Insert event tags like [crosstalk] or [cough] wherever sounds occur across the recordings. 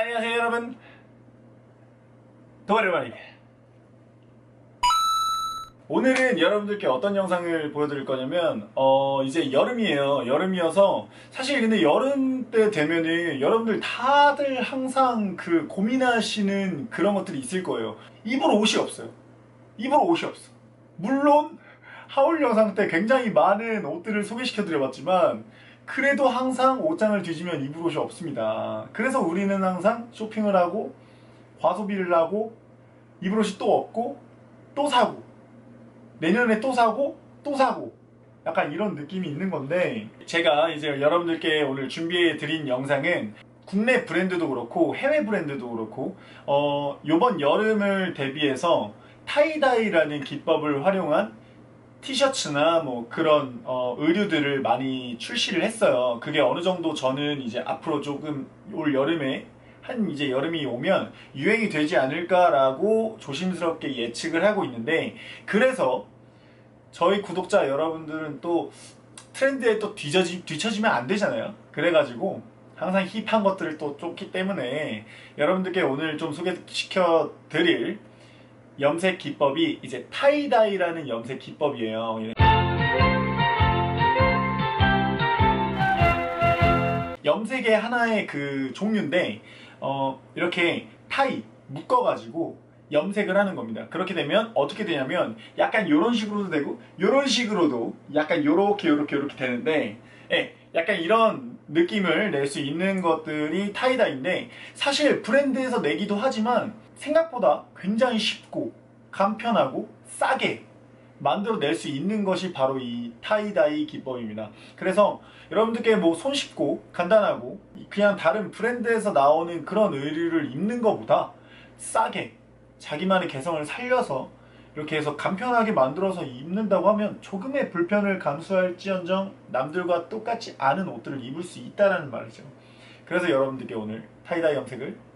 안녕하세요 여러분. 도마르마리 오늘은 여러분들께 어떤 영상을 보여드릴 거냐면 어 이제 여름이에요. 여름이어서 사실 근데 여름 때 되면은 여러분들 다들 항상 그 고민하시는 그런 것들이 있을 거예요. 입을 옷이 없어요. 입을 옷이 없어. 물론 하울 영상 때 굉장히 많은 옷들을 소개시켜 드려봤지만 그래도 항상 옷장을 뒤지면 입을 옷이 없습니다. 그래서 우리는 항상 쇼핑을 하고 과소비를 하고 입을 옷이 또 없고 또 사고 내년에 또 사고 또 사고. 약간 이런 느낌이 있는 건데 제가 이제 여러분들께 오늘 준비해 드린 영상은 국내 브랜드도 그렇고 해외 브랜드도 그렇고 어 요번 여름을 대비해서 타이다이라는 기법을 활용한 티셔츠나 뭐 그런 어, 의류들을 많이 출시를 했어요. 그게 어느 정도 저는 이제 앞으로 조금 올 여름에 한 이제 여름이 오면 유행이 되지 않을까라고 조심스럽게 예측을 하고 있는데 그래서 저희 구독자 여러분들은 또 트렌드에 또 뒤져지, 뒤처지면 안 되잖아요. 그래가지고 항상 힙한 것들을 또 쫓기 때문에 여러분들께 오늘 좀 소개시켜 드릴 염색 기법이 이제 타이다이라는 염색 기법이에요. 염색의 하나의 그 종류인데 어, 이렇게 타이 묶어가지고 염색을 하는 겁니다. 그렇게 되면 어떻게 되냐면 약간 이런 식으로도 되고 이런 식으로도 약간 요렇게 요렇게 요렇게 되는데 예, 약간 이런 느낌을 낼 수 있는 것들이 타이다인데 사실 브랜드에서 내기도 하지만 생각보다 굉장히 쉽고 간편하고 싸게 만들어낼 수 있는 것이 바로 이 타이다이 기법입니다. 그래서 여러분들께 뭐 손쉽고 간단하고 그냥 다른 브랜드에서 나오는 그런 의류를 입는 것보다 싸게 자기만의 개성을 살려서 이렇게 해서 간편하게 만들어서 입는다고 하면 조금의 불편을 감수할지언정 남들과 똑같지 않은 옷들을 입을 수 있다는 말이죠. 그래서 여러분들께 오늘 타이다이 염색을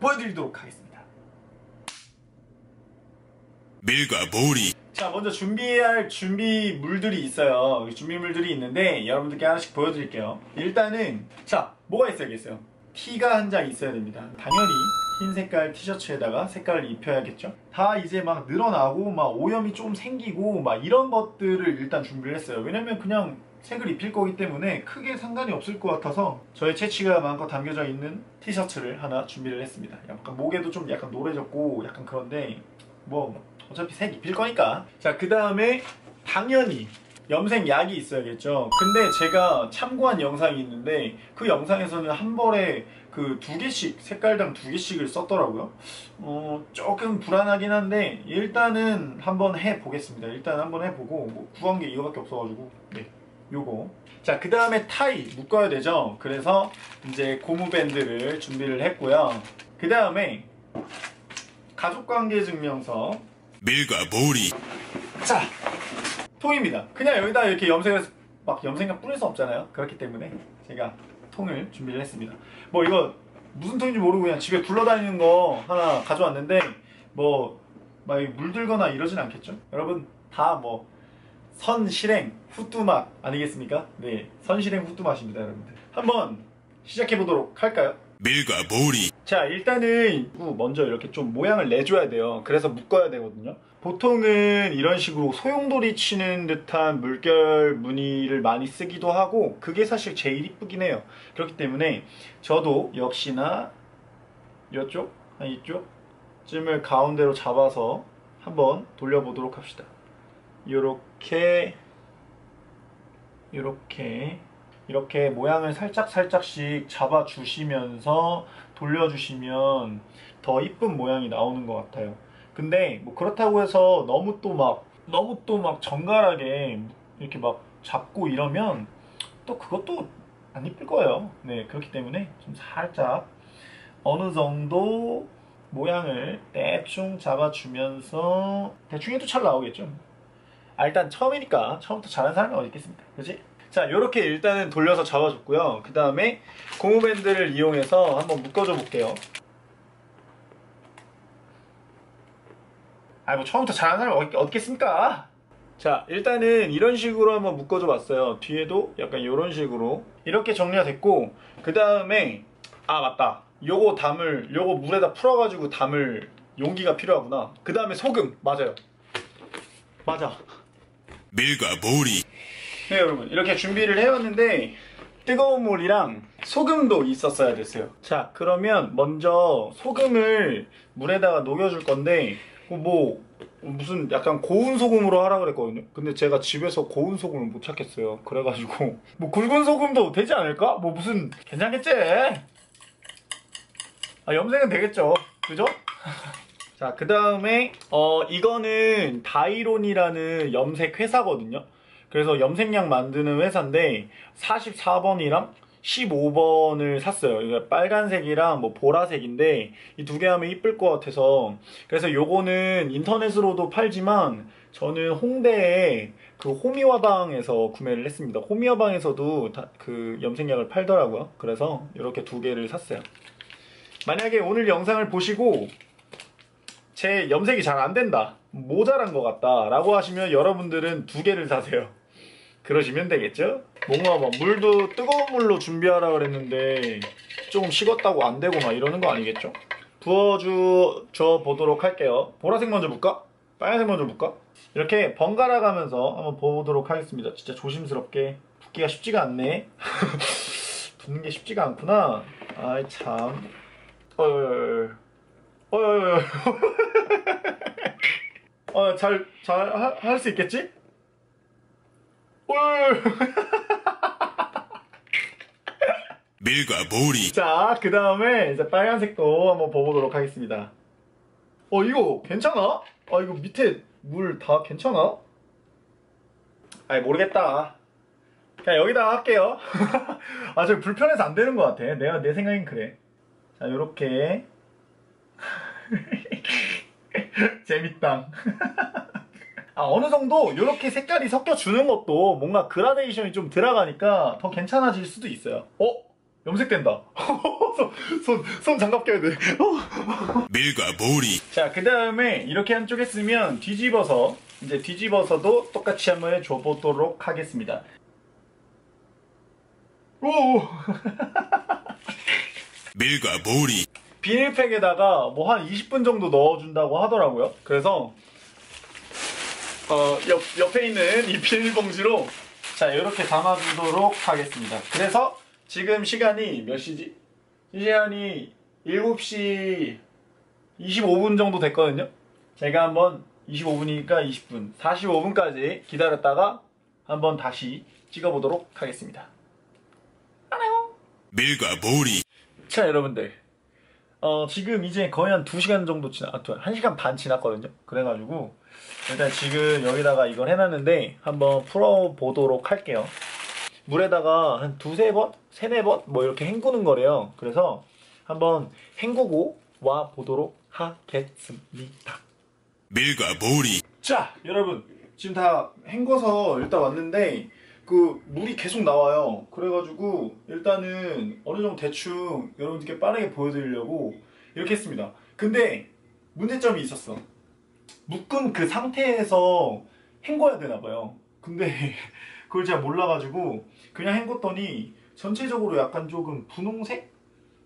보여드리도록 하겠습니다. 밀과 보리. 자 먼저 준비할 준비물들이 있어요. 준비물들이 있는데 여러분들께 하나씩 보여드릴게요. 일단은 자 뭐가 있어야겠어요? 티가 한 장 있어야 됩니다. 당연히 흰 색깔 티셔츠에다가 색깔을 입혀야겠죠? 다 이제 막 늘어나고 막 오염이 좀 생기고 막 이런 것들을 일단 준비를 했어요. 왜냐면 그냥 색을 입힐 거기 때문에 크게 상관이 없을 것 같아서 저의 채취가 마음껏 담겨져 있는 티셔츠를 하나 준비를 했습니다. 약간 목에도 좀 약간 노래졌고 약간 그런데 뭐 어차피 색 입힐 거니까. 자 그 다음에 당연히 염색 약이 있어야겠죠. 근데 제가 참고한 영상이 있는데 그 영상에서는 한 벌에 그 두 개씩 색깔당 두 개씩을 썼더라고요. 어 조금 불안하긴 한데 일단은 한번 해보겠습니다. 일단 한번 해보고 뭐 구한 게 이거밖에 없어가지고. 네 요거. 자 그 다음에 타이 묶어야 되죠? 그래서 이제 고무밴드를 준비를 했고요. 그 다음에 가족관계 증명서. 밀과 보리. 자 통입니다. 그냥 여기다 이렇게 염색을 막 염색약 뿌릴 수 없잖아요? 그렇기 때문에 제가 통을 준비를 했습니다. 뭐 이거 무슨 통인지 모르고 그냥 집에 굴러다니는 거 하나 가져왔는데 뭐 막 물들거나 이러진 않겠죠? 여러분 다 뭐 선실행 후뚜맛 아니겠습니까? 네 선실행 후뚜맛입니다 여러분들. 한번 시작해 보도록 할까요? 밀과 보리. 자 일단은 먼저 이렇게 좀 모양을 내줘야 돼요. 그래서 묶어야 되거든요. 보통은 이런 식으로 소용돌이 치는 듯한 물결 무늬를 많이 쓰기도 하고 그게 사실 제일 이쁘긴 해요. 그렇기 때문에 저도 역시나 이쪽 한 이쪽 쯤을 가운데로 잡아서 한번 돌려보도록 합시다 이렇게 이렇게 이렇게 모양을 살짝 살짝씩 잡아 주시면서 돌려주시면 더 이쁜 모양이 나오는 것 같아요. 근데 뭐 그렇다고 해서 너무 또 막 너무 또 막 정갈하게 이렇게 막 잡고 이러면 또 그것도 안 이쁠 거예요. 네 그렇기 때문에 좀 살짝 어느 정도 모양을 대충 잡아주면서 대충 해도 잘 나오겠죠 아, 일단 처음이니까 처음부터 잘하는 사람이 어디 있겠습니까 그지? 자 이렇게 일단은 돌려서 잡아줬고요 그 다음에 고무밴드를 이용해서 한번 묶어줘 볼게요 아 뭐 처음부터 잘하는 사람이 어디, 어딨겠습니까 자 일단은 이런 식으로 한번 묶어줘 봤어요 뒤에도 약간 이런 식으로 이렇게 정리가 됐고 그 다음에 아 맞다 요거 담을 요거 물에다 풀어가지고 담을 용기가 필요하구나. 그 다음에 소금 맞아요. 맞아. 밀과 보리 네 여러분 이렇게 준비를 해왔는데 뜨거운 물이랑 소금도 있었어야 됐어요. 자 그러면 먼저 소금을 물에다가 녹여줄 건데 어, 뭐 무슨 약간 고운 소금으로 하라 그랬거든요. 근데 제가 집에서 고운 소금을 못 찾겠어요. 그래가지고 뭐 굵은 소금도 되지 않을까? 뭐 무슨 괜찮겠지? 아 염색은 되겠죠. 그죠? [laughs] 자, 그 다음에, 어, 이거는 다이론이라는 염색 회사거든요. 그래서 염색약 만드는 회사인데, 44번이랑 15번을 샀어요. 이거 빨간색이랑 뭐 보라색인데, 이 두 개 하면 이쁠 것 같아서. 그래서 요거는 인터넷으로도 팔지만, 저는 홍대에 그 호미화방에서 구매를 했습니다. 호미화방에서도 다- 그 염색약을 팔더라고요. 그래서 이렇게 두 개를 샀어요. 만약에 오늘 영상을 보시고, 제 염색이 잘 안 된다. 모자란 것 같다. 라고 하시면 여러분들은 두 개를 사세요. 그러시면 되겠죠? 뭔가 막 물도 뜨거운 물로 준비하라 그랬는데 조금 식었다고 안 되고 막 이러는 거 아니겠죠? 부어주 줘 보도록 할게요. 보라색 먼저 볼까? 빨간색 먼저 볼까? 이렇게 번갈아 가면서 한번 보도록 하겠습니다. 진짜 조심스럽게 붓기가 쉽지가 않네. [laughs] 붓는 게 쉽지가 않구나. 아이 참. 어이 어이 [laughs] 어, 잘, 잘, 할 수 있겠지? 올! [laughs] 밀과 보리 자, 그 다음에 이제 빨간색도 한번 봐보도록 하겠습니다. 어, 이거 괜찮아? 아, 이거 밑에 물 다 괜찮아? 아이, 모르겠다. 그냥 여기다가 할게요. [laughs] 아, 저 불편해서 안 되는 것 같아. 내가, 내 생각엔 그래. 자, 요렇게. [laughs] 재밌다. 아, 어느 정도 이렇게 색깔이 섞여주는 것도 뭔가 그라데이션이 좀 들어가니까 더 괜찮아질 수도 있어요. 어? 염색된다. [laughs] 손, 손, 손 장갑 껴야 돼. 어. [laughs] 밀과 보리 자, 그 다음에 이렇게 한쪽 했으면 뒤집어서, 이제 뒤집어서도 똑같이 한번 해줘보도록 하겠습니다. 오! 밀과 보리 비닐팩에다가 뭐 한 20분 정도 넣어준다고 하더라고요. 그래서 어, 옆, 옆에 있는 이 비닐봉지로 자 이렇게 담아주도록 하겠습니다. 그래서 지금 시간이 몇 시지? 시간이 7시 25분 정도 됐거든요. 제가 한번 25분이니까 20분, 45분까지 기다렸다가 한번 다시 찍어보도록 하겠습니다. 밀과 보리 자, 여러분들. 어, 지금 이제 거의 한 2시간 정도 지나, 아, 1시간 반 지났거든요. 그래가지고, 일단 지금 여기다가 이걸 해놨는데, 한번 풀어보도록 할게요. 물에다가 한 두세 번? 세네 번? 뭐 이렇게 헹구는 거래요. 그래서 한번 헹구고 와 보도록 하겠습니다. 밀과 보리 자, 여러분. 지금 다 헹궈서 일단 왔는데, 그, 물이 계속 나와요. 그래가지고, 일단은 어느 정도 대충 여러분들께 빠르게 보여드리려고 이렇게 했습니다. 근데, 문제점이 있었어. 묶은 그 상태에서 헹궈야 되나봐요. 근데, [laughs] 그걸 제가 몰라가지고, 그냥 헹궜더니, 전체적으로 약간 조금 분홍색?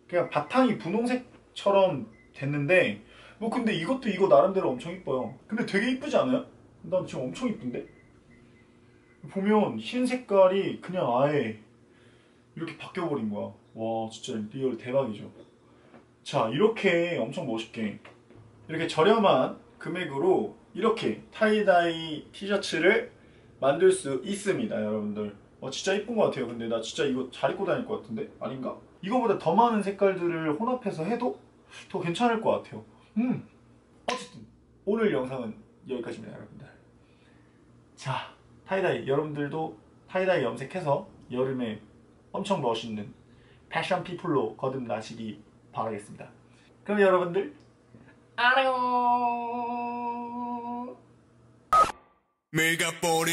그냥 바탕이 분홍색처럼 됐는데, 뭐 근데 이것도 이거 나름대로 엄청 이뻐요. 근데 되게 이쁘지 않아요? 난 지금 엄청 이쁜데? 보면 흰 색깔이 그냥 아예 이렇게 바뀌어버린 거야. 와 진짜 리얼 대박이죠. 자 이렇게 엄청 멋있게 이렇게 저렴한 금액으로 이렇게 타이다이 티셔츠를 만들 수 있습니다 여러분들. 어 진짜 이쁜 것 같아요. 근데 나 진짜 이거 잘 입고 다닐 것 같은데? 아닌가? 이거보다 더 많은 색깔들을 혼합해서 해도 더 괜찮을 것 같아요. 음. 어쨌든 오늘 영상은 여기까지입니다, 여러분들. 자, 타이다이 여러분들도 타이다이 염색해서 여름에 엄청 멋있는 패션 피플로 거듭나시기 바라겠습니다. 그럼 여러분들 안녕. 보리